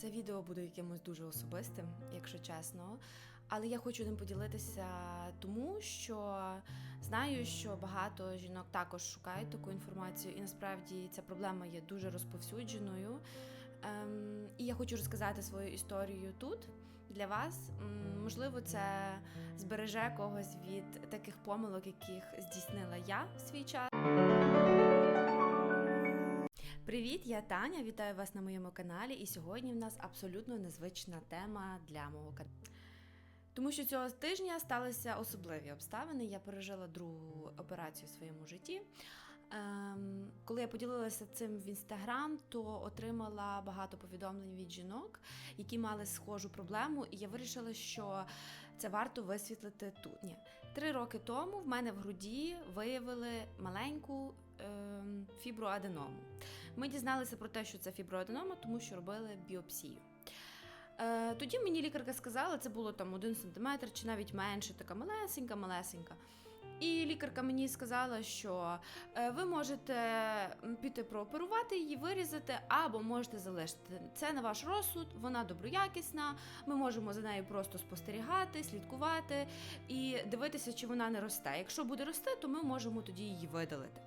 Це відео буде якимось дуже особистим, якщо чесно. Але я хочу ним поділитися тому, що знаю, що багато жінок також шукають таку інформацію, і насправді ця проблема є дуже розповсюдженою. Ем, і я хочу розказати свою історію тут для вас. Можливо, це збереже когось від таких помилок, яких здійснила я в свій час. Привіт, я Таня. Вітаю вас на моєму каналі. І сьогодні в нас абсолютно незвична тема для мого каналу. Тому що цього тижня сталися особливі обставини. Я пережила другу операцію в своєму житті. Ем, коли я поділилася цим в інстаграм, то отримала багато повідомлень від жінок, які мали схожу проблему, і я вирішила, що це варто висвітлити тут. Ні. Три роки тому в мене в груді виявили маленьку ем, фіброаденому. Ми дізналися про те, що це фіброаденома, тому що робили біопсію. Е, тоді мені лікарка сказала, це було там один сантиметр чи навіть менше, така малесенька, малесенька. І лікарка мені сказала, що е, ви можете піти прооперувати її, вирізати, або можете залишити. Це на ваш розсуд, вона доброякісна. Ми можемо за нею просто спостерігати, слідкувати і дивитися, чи вона не росте. Якщо буде рости, то ми можемо тоді її видалити.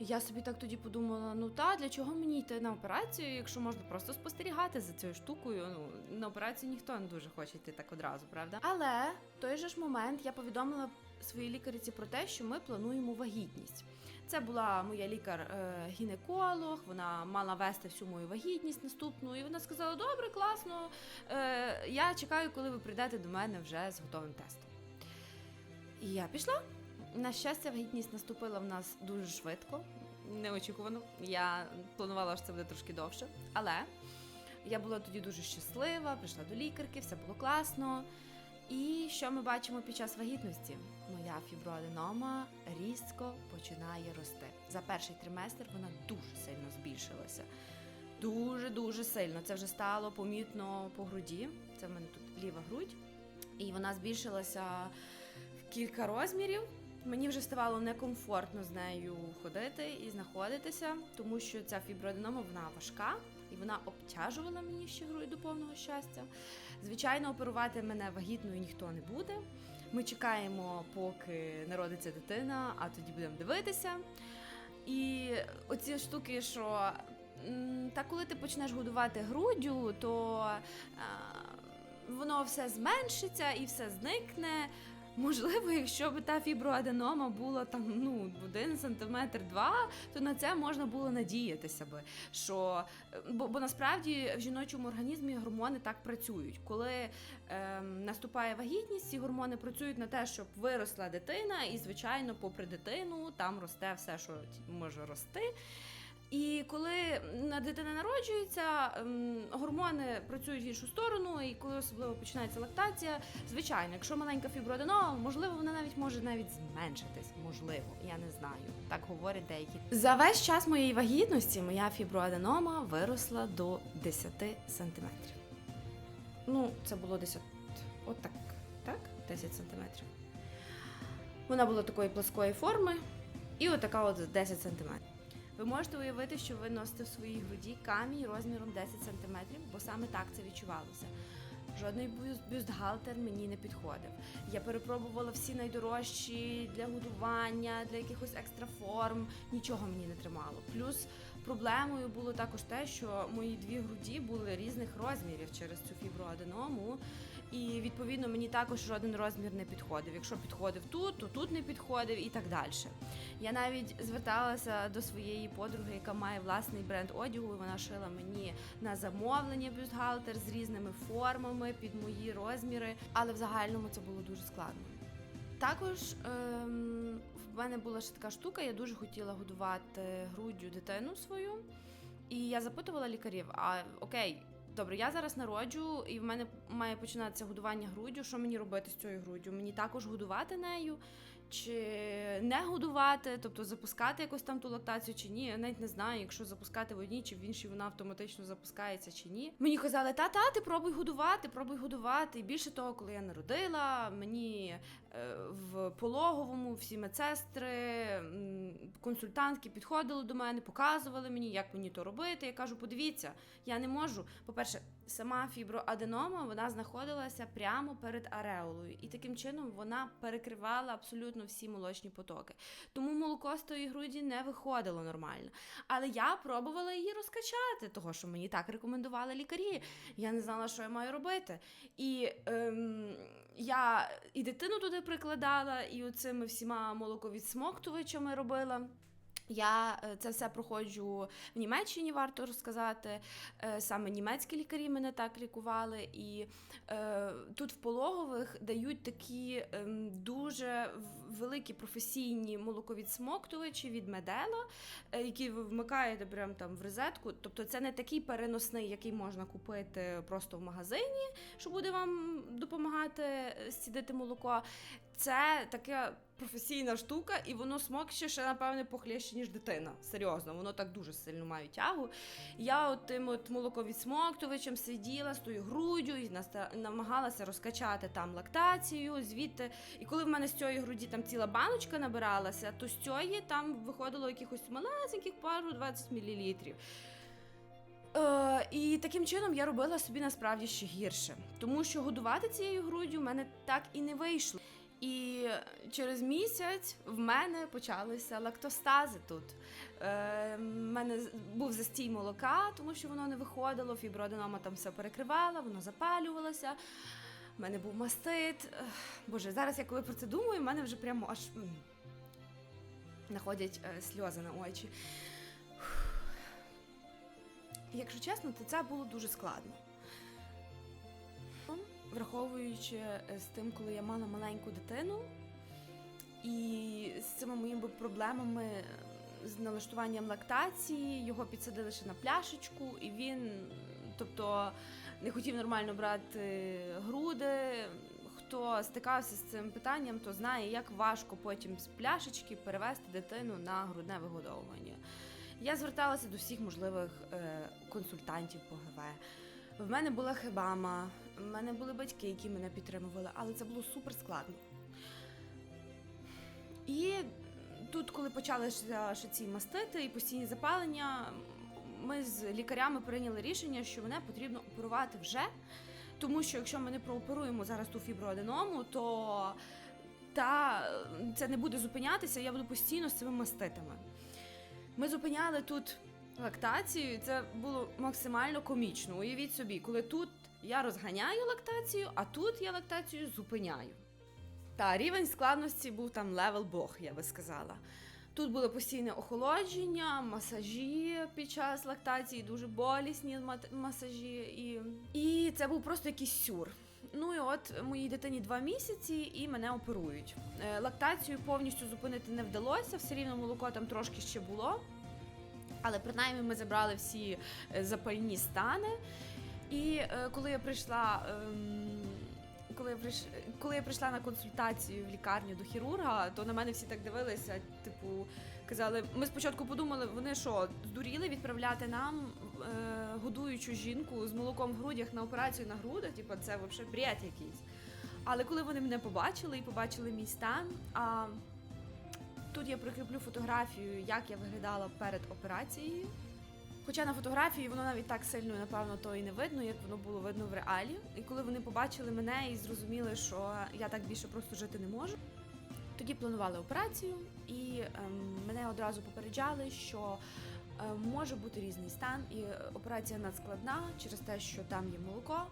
Я собі так тоді подумала: ну та для чого мені йти на операцію, якщо можна просто спостерігати за цією штукою. Ну на операцію ніхто не дуже хоче йти так одразу, правда? Але в той же ж момент я повідомила своїй лікарці про те, що ми плануємо вагітність. Це була моя лікар-гінеколог, вона мала вести всю мою вагітність наступну, і вона сказала: добре, класно. Е, я чекаю, коли ви прийдете до мене вже з готовим тестом. І я пішла. На щастя, вагітність наступила в нас дуже швидко, неочікувано. Я планувала, що це буде трошки довше. Але я була тоді дуже щаслива, прийшла до лікарки, все було класно. І що ми бачимо під час вагітності? Моя фіброаденома різко починає рости. За перший триместр вона дуже сильно збільшилася. Дуже дуже сильно. Це вже стало помітно по груді. Це в мене тут ліва грудь. І вона збільшилася в кілька розмірів. Мені вже ставало некомфортно з нею ходити і знаходитися, тому що ця фіброаденома вона важка і вона обтяжувала мені ще грудь до повного щастя. Звичайно, оперувати мене вагітною ніхто не буде. Ми чекаємо, поки народиться дитина, а тоді будемо дивитися. І оці штуки, що та коли ти почнеш годувати груддю, то а, воно все зменшиться і все зникне. Можливо, якщо б та фіброаденома була там ну один сантиметр два, то на це можна було надіятися би. Що бо, бо насправді в жіночому організмі гормони так працюють. Коли ем, наступає вагітність, ці гормони працюють на те, щоб виросла дитина, і звичайно, попри дитину, там росте все, що може рости. І коли на дитина народжується, ем, гормони працюють в іншу сторону, і коли особливо починається лактація, звичайно, якщо маленька фіброаденома, можливо, вона навіть може навіть зменшитись. Можливо, я не знаю. Так говорять деякі. За весь час моєї вагітності моя фіброаденома виросла до 10 сантиметрів. Ну, це було десь от, от так, так? 10 сантиметрів. Вона була такої плоскої форми, і отака от 10 сантиметрів. Ви можете уявити, що ви носите в своїй груді камінь розміром 10 см, бо саме так це відчувалося. Жодний бюст- бюстгальтер мені не підходив. Я перепробувала всі найдорожчі для годування, для якихось екстра форм. Нічого мені не тримало. Плюс проблемою було також те, що мої дві груді були різних розмірів через цю фіброаденому. І відповідно мені також жоден розмір не підходив. Якщо підходив тут, то тут не підходив і так далі. Я навіть зверталася до своєї подруги, яка має власний бренд одягу. Вона шила мені на замовлення бюстгальтер з різними формами під мої розміри, але в загальному це було дуже складно. Також ем, в мене була ще така штука, я дуже хотіла годувати груддю дитину свою. І я запитувала лікарів: а окей, добре, я зараз народжу, і в мене має починатися годування груддю. Що мені робити з цією груддю? Мені також годувати нею? чи не годувати, тобто запускати якось там ту лактацію чи ні. Я навіть не знаю, якщо запускати в одній чи в іншій, вона автоматично запускається чи ні. Мені казали, та-та, ти пробуй годувати, пробуй годувати. І більше того, коли я народила, мені в пологовому всі медсестри, консультантки підходили до мене, показували мені, як мені то робити. Я кажу, подивіться, я не можу. По-перше, сама фіброаденома вона знаходилася прямо перед ареолою, і таким чином вона перекривала абсолютно всі молочні потоки. Тому молоко з тої груді не виходило нормально. Але я пробувала її розкачати, того що мені так рекомендували лікарі. Я не знала, що я маю робити. І ем, я і дитину туди прикладала, і оцими всіма молоковідсмоктувачами робила. Я е, це все проходжу в Німеччині, варто розказати. Е, Саме німецькі лікарі мене так лікували. І е, тут в пологових дають такі ем, дуже великі професійні молоковідсмоктувачі від медела, е, які ви вмикаєте прямо там в розетку. Тобто це не такий переносний, який можна купити просто в магазині, що буде вам допомагати е, стідити молоко. Це така професійна штука, і воно смокче ще, напевне, похлеще, ніж дитина. Серйозно, воно так дуже сильно має тягу. Я от тим от молоковідсмоктувачем сиділа з тою груддю і намагалася розкачати там лактацію, звідти. І коли в мене з цієї груді там ціла баночка набиралася, то з цієї там виходило якихось малесеньких пару 20 мл. Е, і таким чином я робила собі насправді ще гірше, тому що годувати цією груддю в мене так і не вийшло. І через місяць в мене почалися лактостази тут. Е, в мене був застій молока, тому що воно не виходило, фіброаденома там все перекривала, воно запалювалося. У мене був мастит. Боже, зараз я коли про це думаю, в мене вже прямо аж находять е, сльози на очі. Якщо чесно, то це було дуже складно. Враховуючи е, з тим, коли я мала маленьку дитину, і з цими моїми проблемами з налаштуванням лактації, його підсадили ще на пляшечку, і він, тобто, не хотів нормально брати груди. Хто стикався з цим питанням, то знає, як важко потім з пляшечки перевести дитину на грудне вигодовування. Я зверталася до всіх можливих е, консультантів по ГВ. В мене була хебама, в мене були батьки, які мене підтримували, але це було супер складно. І тут, коли почалися ці мастити і постійні запалення, ми з лікарями прийняли рішення, що мене потрібно оперувати вже. Тому що якщо ми не прооперуємо зараз ту фіброаденому, то та це не буде зупинятися, я буду постійно з цими маститами. Ми зупиняли тут лактацію, і це було максимально комічно. Уявіть собі, коли тут я розганяю лактацію, а тут я лактацію зупиняю. Та рівень складності був там левел Бог, я би сказала. Тут було постійне охолодження, масажі під час лактації, дуже болісні масажі, і, і це був просто якийсь сюр. Ну і от моїй дитині два місяці і мене оперують. Е, Лактацію повністю зупинити не вдалося, все рівно молоко там трошки ще було. Але принаймні ми забрали всі е, запальні стани. І е, коли я прийшла. ем, коли я, прийш... коли я прийшла на консультацію в лікарню до хірурга, то на мене всі так дивилися, типу, казали, ми спочатку подумали, вони що, здуріли відправляти нам е, годуючу жінку з молоком в грудях на операцію на грудах, типу, це взагалі бред якийсь. Але коли вони мене побачили і побачили мій стан, а тут я прикріплю фотографію, як я виглядала перед операцією. Хоча на фотографії воно навіть так сильно, напевно, то і не видно, як воно було видно в реалі. І коли вони побачили мене і зрозуміли, що я так більше просто жити не можу, тоді планували операцію, і ем, мене одразу попереджали, що е, може бути різний стан, і операція надскладна через те, що там є молоко.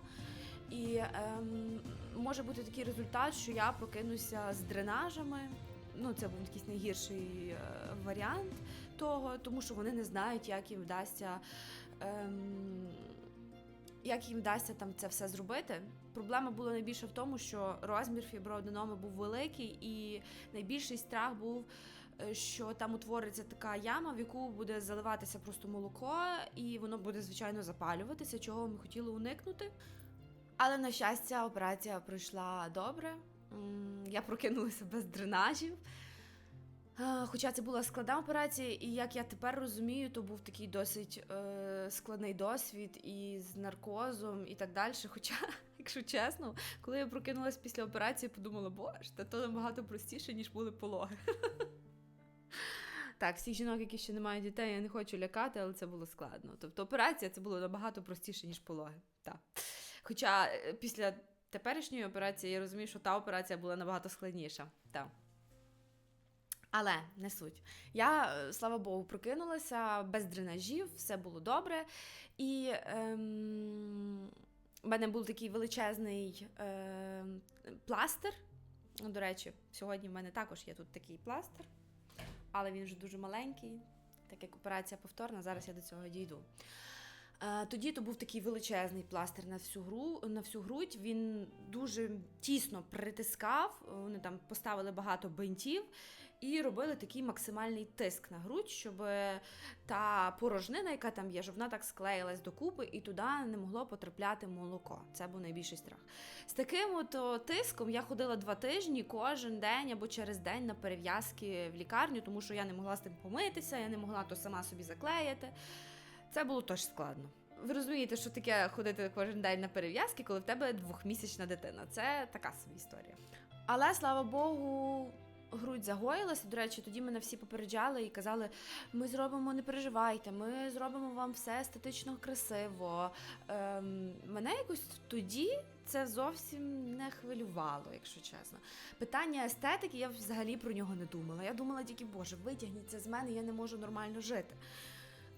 І ем, може бути такий результат, що я прокинуся з дренажами. Ну, це був якийсь найгірший е, варіант того, тому що вони не знають, як їм вдасться. Ем, як їм вдасться там це все зробити. Проблема була найбільше в тому, що розмір фіброаденоми був великий, і найбільший страх був, е, що там утвориться така яма, в яку буде заливатися просто молоко, і воно буде, звичайно, запалюватися, чого ми хотіли уникнути. Але на щастя, операція пройшла добре. Я прокинулася без дренажів. Хоча це була складна операція, і як я тепер розумію, то був такий досить е, складний досвід і з наркозом і так далі. Хоча, якщо чесно, коли я прокинулася після операції, подумала, боже, та то набагато простіше, ніж були пологи. Так, всіх жінок, які ще не мають дітей, я не хочу лякати, але це було складно. Тобто операція це було набагато простіше, ніж пологи. Так. Хоча е, після теперішньої операції я розумію, що та операція була набагато складніша. Так. Але не суть. Я, е, слава Богу, прокинулася без дренажів, все було добре. І ем, в мене був такий величезний ем, пластир. До речі, сьогодні в мене також є тут такий пластир, але він вже дуже маленький, так як операція повторна, зараз я до цього дійду. Е, Тоді то був такий величезний пластир на всю гру на всю грудь. Він дуже тісно притискав. Вони там поставили багато бинтів і робили такий максимальний тиск на грудь, щоб та порожнина, яка там є, щоб вона так склеїлась докупи, і туди не могло потрапляти молоко. Це був найбільший страх. З таким от тиском я ходила два тижні кожен день або через день на перев'язки в лікарню, тому що я не могла з тим помитися, я не могла то сама собі заклеїти. Це було теж складно. Ви розумієте, що таке ходити кожен день на перев'язки, коли в тебе двохмісячна дитина. Це така собі історія. Але слава Богу, грудь загоїлася. До речі, тоді мене всі попереджали і казали: ми зробимо, не переживайте, ми зробимо вам все естетично красиво. Ем, мене якось тоді це зовсім не хвилювало, якщо чесно. Питання естетики, я взагалі про нього не думала. Я думала тільки, боже, витягніть з мене, я не можу нормально жити.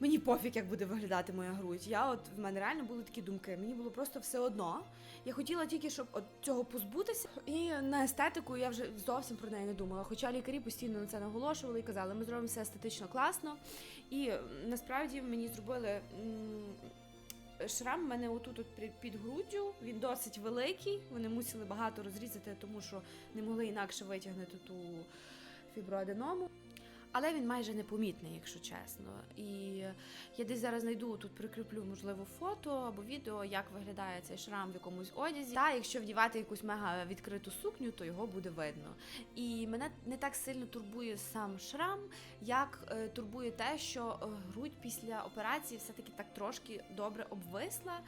Мені пофіг, як буде виглядати моя грудь. Я от в мене реально були такі думки. Мені було просто все одно. Я хотіла тільки, щоб от цього позбутися. І на естетику я вже зовсім про неї не думала. Хоча лікарі постійно на це наголошували і казали, ми зробимо все естетично класно. І насправді мені зробили. Шрам в мене отут от під груддю, він досить великий. Вони мусили багато розрізати, тому що не могли інакше витягнути ту фіброаденому. Але він майже непомітний, якщо чесно. І я десь зараз знайду тут прикріплю, можливо, фото або відео, як виглядає цей шрам в якомусь одязі. Та якщо вдівати якусь мега відкриту сукню, то його буде видно. І мене не так сильно турбує сам шрам, як е, турбує те, що е, грудь після операції все-таки так трошки добре обвисла.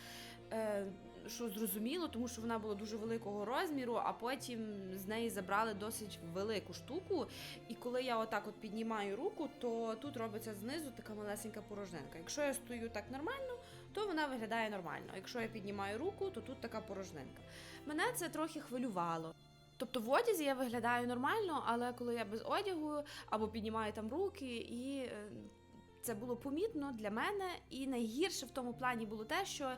Що зрозуміло, тому що вона була дуже великого розміру, а потім з неї забрали досить велику штуку. І коли я отак от піднімаю руку, то тут робиться знизу така малесенька порожнинка. Якщо я стою так нормально, то вона виглядає нормально. Якщо я піднімаю руку, то тут така порожнинка. Мене це трохи хвилювало. Тобто в одязі я виглядаю нормально, але коли я без одягу або піднімаю там руки, і е, це було помітно для мене. І найгірше в тому плані було те, що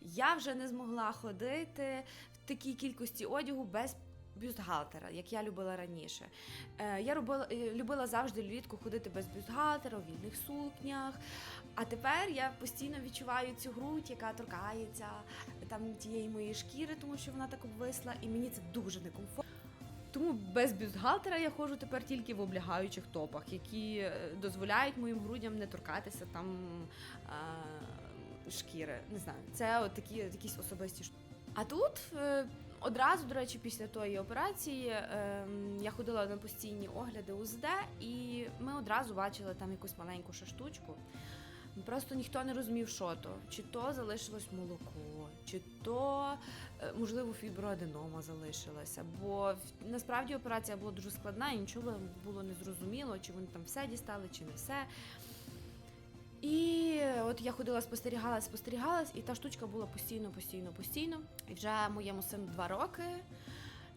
я вже не змогла ходити в такій кількості одягу без бюстгальтера, як я любила раніше. Е, я робила, е, любила завжди влітку ходити без бюстгальтера, у вільних сукнях. А тепер я постійно відчуваю цю грудь, яка торкається там тієї моєї шкіри, тому що вона так обвисла, і мені це дуже некомфортно. Тому без бюстгальтера я ходжу тепер тільки в облягаючих топах, які е, дозволяють моїм грудям не торкатися там е, шкіри. Не знаю, це от такі якісь особисті штуки. А тут е, одразу, до речі, після тої операції е, я ходила на постійні огляди УЗД, і ми одразу бачили там якусь маленьку ще штучку. Просто ніхто не розумів, що то. Чи то залишилось молоко, чи то, е, можливо, фіброаденома залишилася. Бо насправді операція була дуже складна і нічого було не зрозуміло, чи вони там все дістали, чи не все. І от я ходила, спостерігалась, спостерігалась, і та штучка була постійно, постійно, постійно. І вже моєму сину два роки.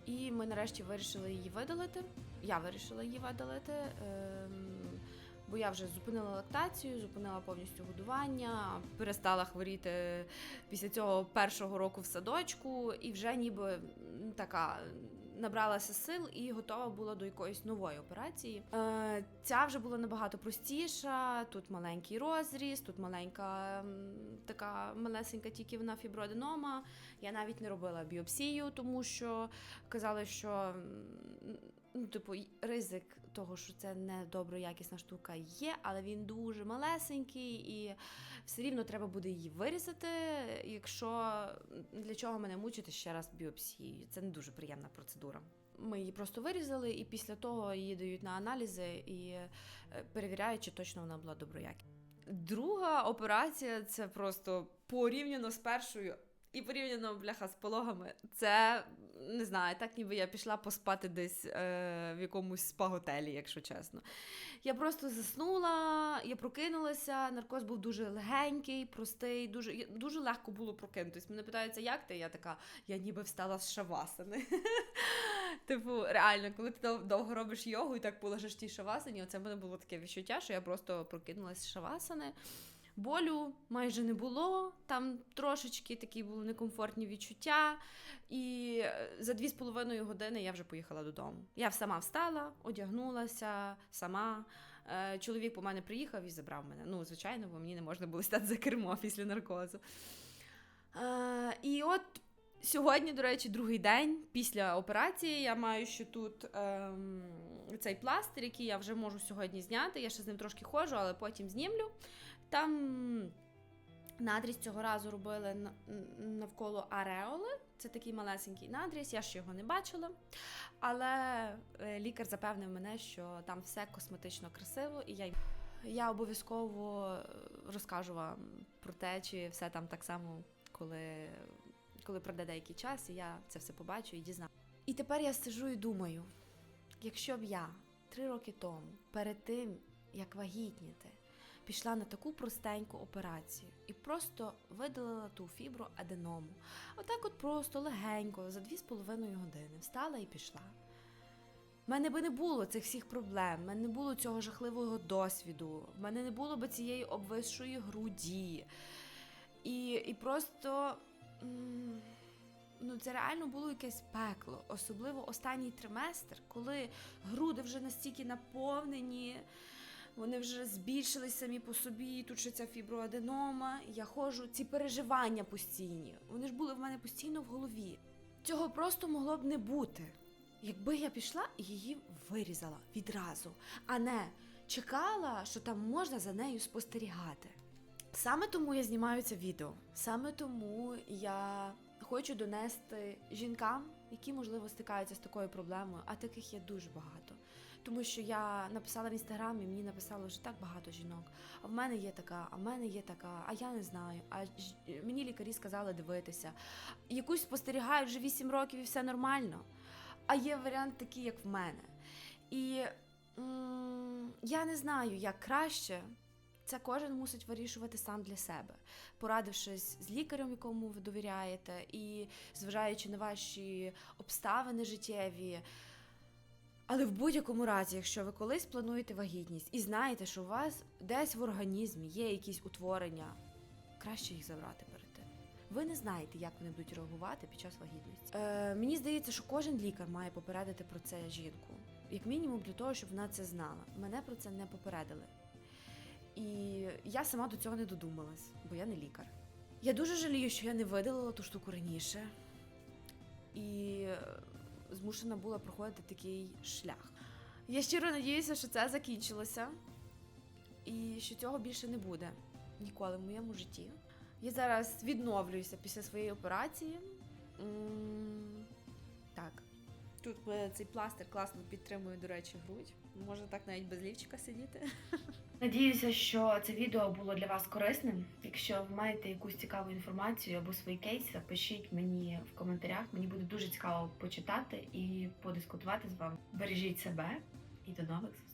І ми нарешті вирішили її видалити. Я вирішила її видалити. Бо я вже зупинила лактацію, зупинила повністю годування, перестала хворіти після цього першого року в садочку, і вже ніби така набралася сил і готова була до якоїсь нової операції. Е, ця вже була набагато простіша. Тут маленький розріз, тут маленька така малесенька тільки вона фіброаденома. Я навіть не робила біопсію, тому що казали, що ну, типу, ризик того, що це не добре якісна штука є, але він дуже малесенький і все рівно треба буде її вирізати. Якщо для чого мене мучити ще раз біопсією, це не дуже приємна процедура. ми її просто вирізали, і після того її дають на аналізи і е, перевіряють, чи точно вона була доброякісна. Друга операція це просто порівняно з першою і порівняно бляха з пологами. Це не знаю, так ніби я пішла поспати десь е, в якомусь спа-готелі, якщо чесно. Я просто заснула, я прокинулася. Наркоз був дуже легенький, простий, дуже, дуже легко було прокинутись. Мене питаються, як ти? Я така, я ніби встала з шавасани. Типу, реально, коли ти довго робиш йогу і так полежиш в тій шавасані, оце в мене було таке відчуття, що я просто прокинулась з шавасани. Болю майже не було, там трошечки такі були некомфортні відчуття. І е, за дві з половиною години я вже поїхала додому. Я сама встала, одягнулася сама. Е, Чоловік по мене приїхав і забрав мене. Ну, звичайно, бо мені не можна було стати за кермо після наркозу. Е, І от сьогодні, до речі, другий день після операції. Я маю ще тут ем, цей пластир, який я вже можу сьогодні зняти. Я ще з ним трошки ходжу, але потім знімлю. Там надріз цього разу робили навколо ареоли. Це такий малесенький надріз, я ще його не бачила. Але е, лікар запевнив мене, що там все косметично красиво, і я, я обов'язково е, розкажу вам про те, чи все там так само, коли, коли пройде деякий час, і я це все побачу і дізнаю. І тепер я сижу і думаю, якщо б я три роки тому, перед тим, як вагітніти, пішла на таку простеньку операцію і просто видалила ту фібру аденому. Отак, от просто легенько, за дві з половиною години встала і пішла. В мене би не було цих всіх проблем, в мене не було цього жахливого досвіду, в мене не було б цієї обвисшої груді. І, і просто. Ну, це реально було якесь пекло, особливо останній триместр, коли груди вже настільки наповнені, вони вже збільшились самі по собі, тут ще ця фіброаденома. Я ходжу, ці переживання постійні. Вони ж були в мене постійно в голові. Цього просто могло б не бути, якби я пішла і її вирізала відразу, а не чекала, що там можна за нею спостерігати. Саме тому я знімаю це відео. Саме тому я хочу донести жінкам, які можливо стикаються з такою проблемою, а таких є дуже багато. Тому що я написала в інстаграмі, мені написало вже так багато жінок. А в мене є така, а в мене є така, а я не знаю. А ж- мені лікарі сказали дивитися. Якусь спостерігають вже 8 років і все нормально. А є варіант такий, як в мене. І я не знаю, як краще. Це кожен мусить вирішувати сам для себе, порадившись з лікарем, якому ви довіряєте, і зважаючи на ваші обставини життєві. Але в будь-якому разі, якщо ви колись плануєте вагітність і знаєте, що у вас десь в організмі є якісь утворення, краще їх забрати перед тим. Ви не знаєте, як вони будуть реагувати під час вагітності. Е, мені здається, що кожен лікар має попередити про це жінку, як мінімум для того, щоб вона це знала. Мене про це не попередили. І я сама до цього не додумалась, бо я не лікар. Я дуже жалію, що я не видалила ту штуку раніше. І е, змушена була проходити такий шлях. Я щиро надіюся, що це закінчилося, і що цього більше не буде ніколи в моєму житті. Я зараз відновлююся після своєї операції. Тут е, цей пластир класно підтримує, до речі, грудь. Можна так навіть без лівчика сидіти. Надіюся, що це відео було для вас корисним. Якщо ви маєте якусь цікаву інформацію або свої кейси, пишіть мені в коментарях. Мені буде дуже цікаво почитати і подискутувати з вами. Бережіть себе і до нових!